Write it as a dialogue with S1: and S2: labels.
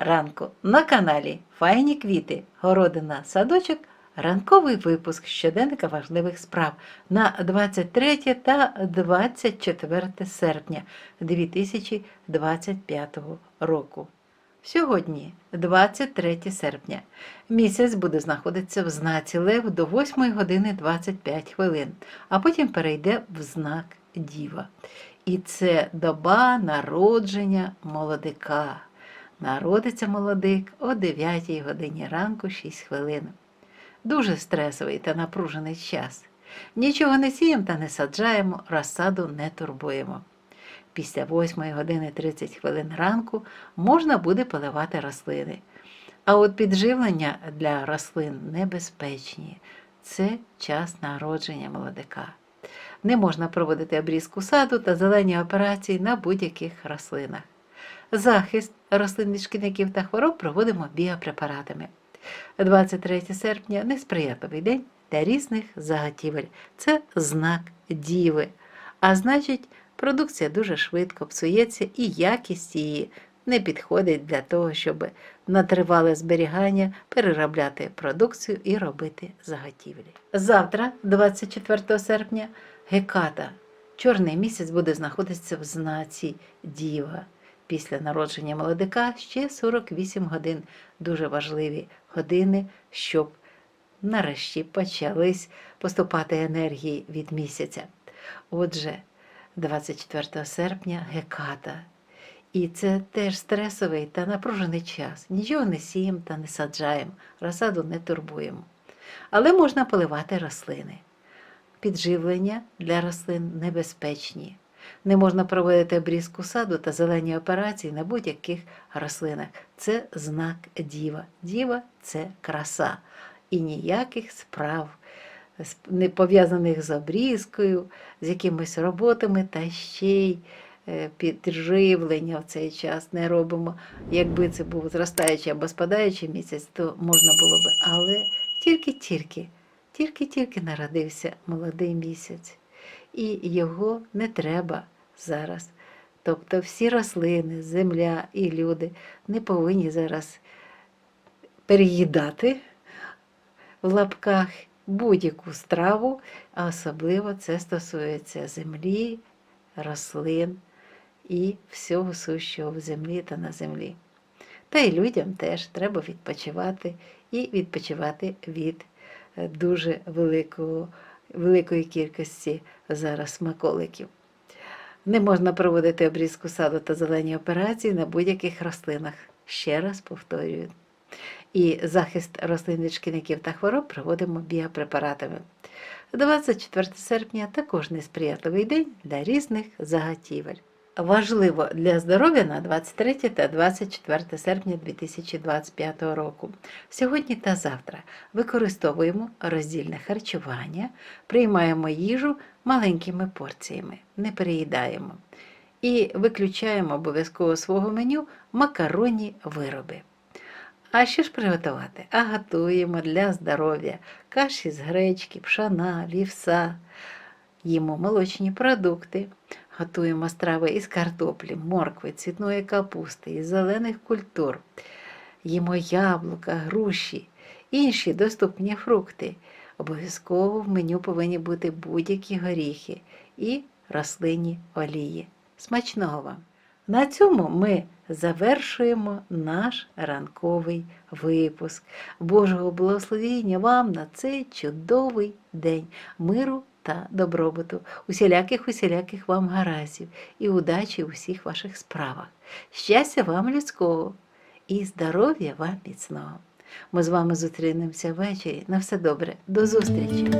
S1: ранку на каналі Файні квіти, городина, садочок, ранковий випуск щоденника важливих справ на 23 та 24 серпня 2025 року. Сьогодні, 23 серпня, місяць буде знаходитися в знаці Лев до 8 години 25 хвилин, а потім перейде в знак Діва. І це доба народження молодика. Народиться молодик о 9 годині ранку 6 хвилин. Дуже стресовий та напружений час. Нічого не сіємо та не саджаємо, розсаду не турбуємо. Після 8 години 30 хвилин ранку можна буде поливати рослини. А от підживлення для рослин небезпечні. Це час народження молодика. Не можна проводити обрізку саду та зелені операції на будь-яких рослинах. Захист рослин від шкідників та хвороб проводимо біопрепаратами. 23 серпня несприятливий день для різних заготівель. Це знак діви. А значить, продукція дуже швидко псується і якість її не підходить для того, щоб на тривале зберігання переробляти продукцію і робити заготівлі. Завтра, 24 серпня, Геката. Чорний місяць буде знаходитися в знаці Діва. Після народження молодика ще 48 годин. Дуже важливі години, щоб нарешті почались поступати енергії від місяця. Отже, 24 серпня Геката. І це теж стресовий та напружений час. Нічого не сіємо та не саджаємо, розсаду не турбуємо. Але можна поливати рослини. Підживлення для рослин небезпечні. Не можна проводити обрізку саду та зелені операції на будь-яких рослинах. Це знак діва. Діва це краса. І ніяких справ, не пов'язаних з обрізкою, з якимись роботами та ще й е, підживлення в цей час не робимо. Якби це був зростаючий або спадаючий місяць, то можна було би. Але тільки-тільки, тільки-тільки народився молодий місяць і його не треба зараз. Тобто всі рослини, земля і люди не повинні зараз переїдати в лапках будь-яку страву, а особливо це стосується землі, рослин і всього сущого в землі та на землі. Та й людям теж треба відпочивати і відпочивати від е, дуже великого, великої кількості зараз смаколиків. Не можна проводити обрізку саду та зелені операції на будь-яких рослинах. Ще раз повторюю. І захист рослин від шкідників та хвороб проводимо біопрепаратами. 24 серпня також несприятливий день для різних заготівель. Важливо для здоров'я на 23 та 24 серпня 2025 року. Сьогодні та завтра використовуємо роздільне харчування, приймаємо їжу маленькими порціями, не переїдаємо. І виключаємо обов'язково свого меню макаронні вироби. А що ж приготувати? А готуємо для здоров'я каші з гречки, пшана, вівса, їмо молочні продукти, готуємо страви із картоплі, моркви, цвітної капусти, із зелених культур, їмо яблука, груші, інші доступні фрукти. Обов'язково в меню повинні бути будь-які горіхи і рослинні олії. Смачного вам! На цьому ми завершуємо наш ранковий випуск. Божого благословення вам на цей чудовий день миру та добробуту, усіляких усіляких вам гаразів і удачі у всіх ваших справах. Щастя вам людського і здоров'я вам міцного. Ми з вами зустрінемося ввечері. На все добре. До зустрічі!